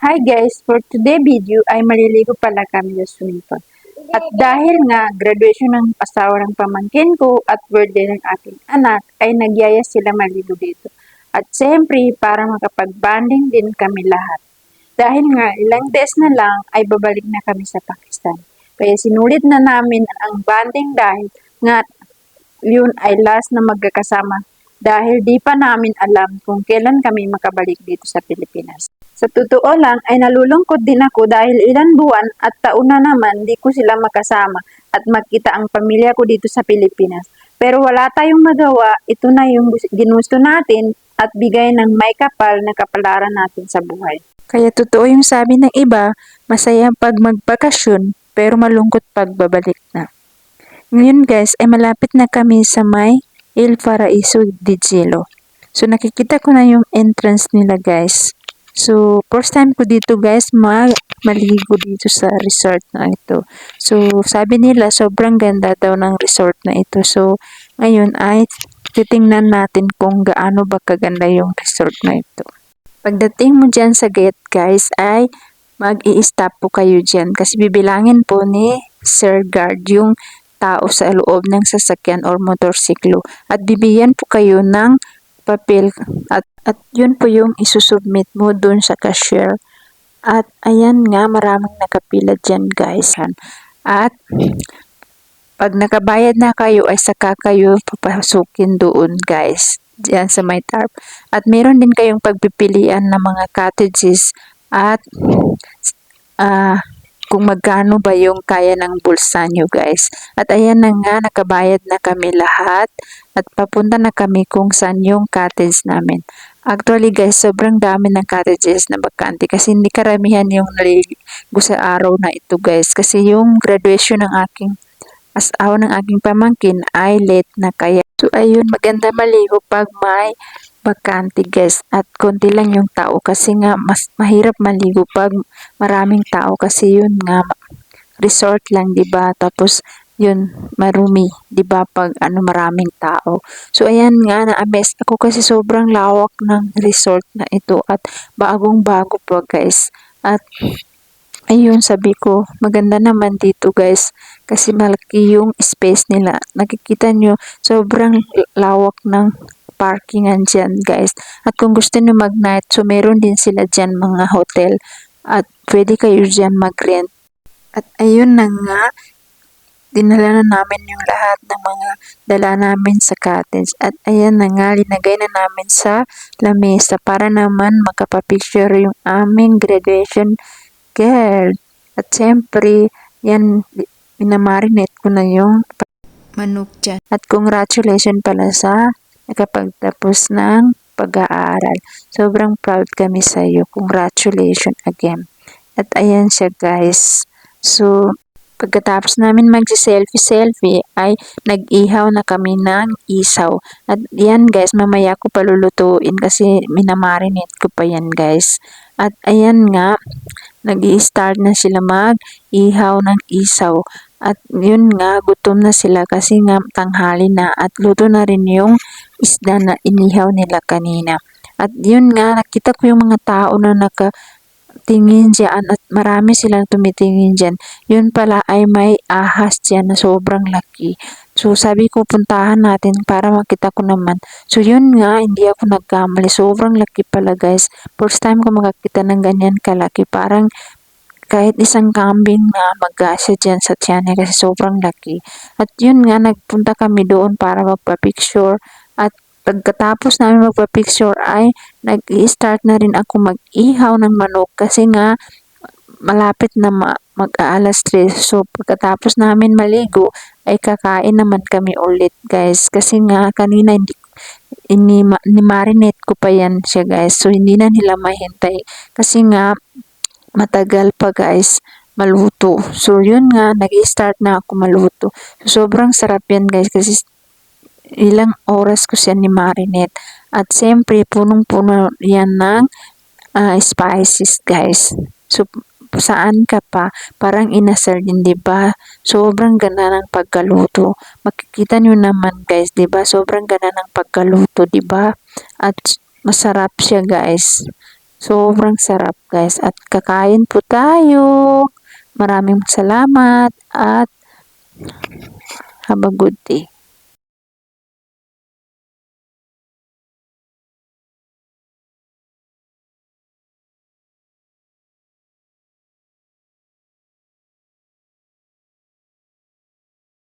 Hi guys, for today video ay maliligo pala kami sa swimming pool. At dahil nga graduation ng asawa ng pamangkin ko at birthday ng aking anak ay nagyaya sila maligo dito. At siyempre para makapag-banding din kami lahat. Dahil nga ilang days na lang ay babalik na kami sa Pakistan. Kaya sinulit na namin ang banding dahil nga yun ay last na magkakasama dahil di pa namin alam kung kailan kami makabalik dito sa Pilipinas. Sa totoo lang ay nalulungkot din ako dahil ilan buwan at taon na naman di ko sila makasama at makita ang pamilya ko dito sa Pilipinas. Pero wala tayong magawa, ito na yung ginusto natin at bigay ng may kapal na kapalaran natin sa buhay. Kaya totoo yung sabi ng iba, masaya pag magbakasyon pero malungkot pag babalik na. Ngayon guys ay malapit na kami sa may Il Paraiso de Cielo. So nakikita ko na yung entrance nila guys. So first time ko dito guys mag maligo dito sa resort na ito. So sabi nila sobrang ganda daw ng resort na ito. So ngayon ay titingnan natin kung gaano ba kaganda yung resort na ito. Pagdating mo dyan sa gate guys ay mag stop po kayo dyan kasi bibilangin po ni Sir Guard yung tao sa loob ng sasakyan or motorsiklo at bibigyan po kayo ng papel at, at yun po yung isusubmit mo dun sa cashier. At ayan nga, maraming nakapila dyan guys. At pag nakabayad na kayo ay saka kayo papasukin doon guys. Diyan sa may tarp. At meron din kayong pagpipilian ng mga cottages at ah kung magkano ba yung kaya ng bulsa nyo guys. At ayan na nga, nakabayad na kami lahat at papunta na kami kung saan yung cottage namin. Actually guys, sobrang dami ng cottages na bakante kasi hindi karamihan yung naliligo sa araw na ito guys. Kasi yung graduation ng aking asawa ng aking pamangkin ay late na kaya. So ayun, maganda maligo pag may bakante guys at konti lang yung tao kasi nga mas mahirap maligo pag maraming tao kasi yun nga resort lang 'di ba? Tapos yun marumi 'di ba? Pag ano maraming tao. So ayan nga na-amaze ako kasi sobrang lawak ng resort na ito at bagong bago pa guys. At ayun sabi ko maganda naman dito guys kasi malaki yung space nila. Nakikita nyo sobrang lawak ng parkingan dyan guys. At kung gusto nyo mag-night, so meron din sila dyan mga hotel at pwede kayo dyan mag-rent. At ayun na nga, dinala na namin yung lahat ng mga dala namin sa cottage. At ayan na nga, linagay na namin sa lamesa para naman makapapicture yung aming graduation girl. At syempre, yan, minamarinate ko na yung manok dyan. At congratulations pala sa nakapagtapos ng pag-aaral. Sobrang proud kami sa iyo. Congratulations again. At ayan siya guys. So, pagkatapos namin mag-selfie-selfie ay nag-ihaw na kami ng isaw. At yan guys, mamaya ko palulutuin kasi minamarinate ko pa yan guys. At ayan nga, nag start na sila mag-ihaw ng isaw. At yun nga, gutom na sila kasi nga tanghali na at luto na rin yung isda na inihaw nila kanina. At yun nga, nakita ko yung mga tao na nakatingin dyan at marami silang tumitingin dyan. Yun pala ay may ahas dyan na sobrang laki. So sabi ko puntahan natin para makita ko naman. So yun nga, hindi ako nagkamali. Sobrang laki pala guys. First time ko makakita ng ganyan kalaki. Parang kahit isang kambing na magkasya dyan sa tiyan kasi sobrang laki. At yun nga, nagpunta kami doon para magpa-picture. At pagkatapos namin magpa-picture ay nag-i-start na rin ako mag-ihaw ng manok kasi nga malapit na ma mag-aalas 3. So, pagkatapos namin maligo, ay kakain naman kami ulit, guys. Kasi nga, kanina hindi ini marinate ko pa yan siya guys so hindi na nila mahintay kasi nga matagal pa guys maluto. So yun nga, nag-start na ako maluto. So, sobrang sarap yan guys kasi ilang oras ko siya ni marinate. At siyempre, punong-puno yan ng uh, spices guys. So, saan ka pa, parang inasal din, di ba? Sobrang ganda ng pagkaluto. Makikita nyo naman guys, di ba? Sobrang ganda ng pagkaluto, di ba? At masarap siya guys. Sobrang sarap guys at kakain po tayo. Maraming salamat at have a good day.